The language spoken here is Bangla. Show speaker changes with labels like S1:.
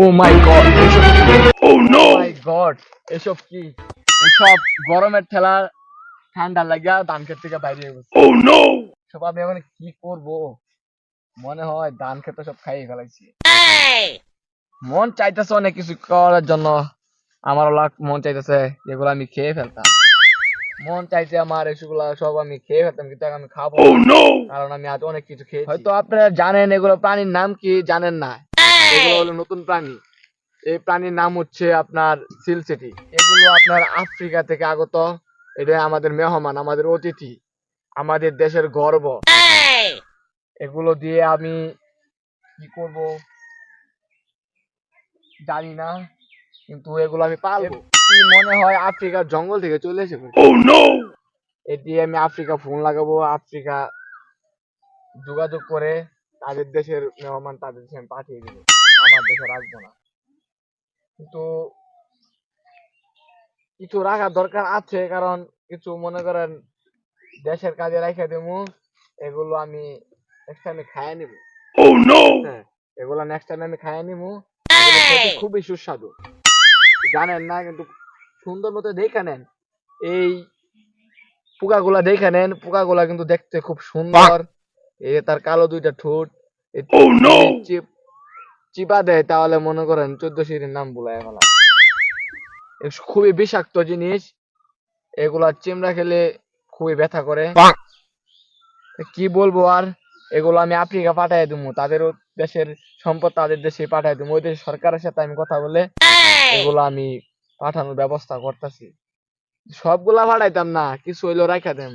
S1: O my god oh no my god এসব কি? এসব গরমের ঠেলা ঠান্ডা ক্ষেত থেকে বাইরে গেছে। ও নো সব আমি এখন কি করব? মনে হয় ধান ক্ষেত সব খাইয়ে ফেলাইছি। মন চাইতেছে অনেক কিছু করার জন্য। আমার লাগ মন চাইতেছে এগুলো আমি খেয়ে ফেলতাম। মন চাইছে আমার এসবগুলা সব আমি খেয়ে ফেলতাম কিন্তু আমি খাব কারণ আমি আজ অনেক কিছু খেয়েছি। হয়তো আপনারা জানেন এগুলো প্রাণীর নাম কি? জানেন না। এগুলো হলো নতুন প্রাণী। এই প্রাণীর নাম হচ্ছে আপনার সিলসেটি এগুলো আপনার আফ্রিকা থেকে আগত। এটা আমাদের মেহমান আমাদের অতিথি আমাদের দেশের গর্ব। এগুলো দিয়ে আমি কি করব? জানি না। কিন্তু এগুলো আমি পালবো। কি মনে হয় আফ্রিকার জঙ্গল থেকে চলে এসে এটি আমি আফ্রিকা ফোন লাগাবো আফ্রিকা যোগাযোগ করে তাদের দেশের মেহমান তাদের দেশে আমি পাঠিয়ে দেবো। আমার দেশে রাখব না। কিন্তু কিছু রাখার দরকার আছে কারণ কিছু মনে করেন দেশের কাজে রাখে দেবো এগুলো আমি নেক্সট টাইমে খাইয়ে নিব। হ্যাঁ এগুলো নেক্সট টাইমে আমি খাইয়ে নিব। খুবই সুস্বাদু। জানেন না কিন্তু সুন্দর মতো দেখে নেন। এই পোকাগুলা দেখে নেন পোকাগুলা কিন্তু দেখতে খুব সুন্দর। এই তার কালো দুইটা ঠোঁট চিপা দেয় তাহলে মনে করেন চোদ্দ সিঁড়ির নাম বলে ফেলা খুবই বিষাক্ত জিনিস এগুলা চিমড়া খেলে খুবই ব্যথা করে। কি বলব আর? এগুলো আমি আফ্রিকা পাঠাই দেবো তাদের দেশের সম্পদ তাদের দেশে পাঠাই দিব ওই দেশের সরকারের সাথে আমি কথা বলে এগুলো আমি পাঠানোর ব্যবস্থা করতেছি। সবগুলা পাঠাইতাম না কিছু হইল রাখা দেন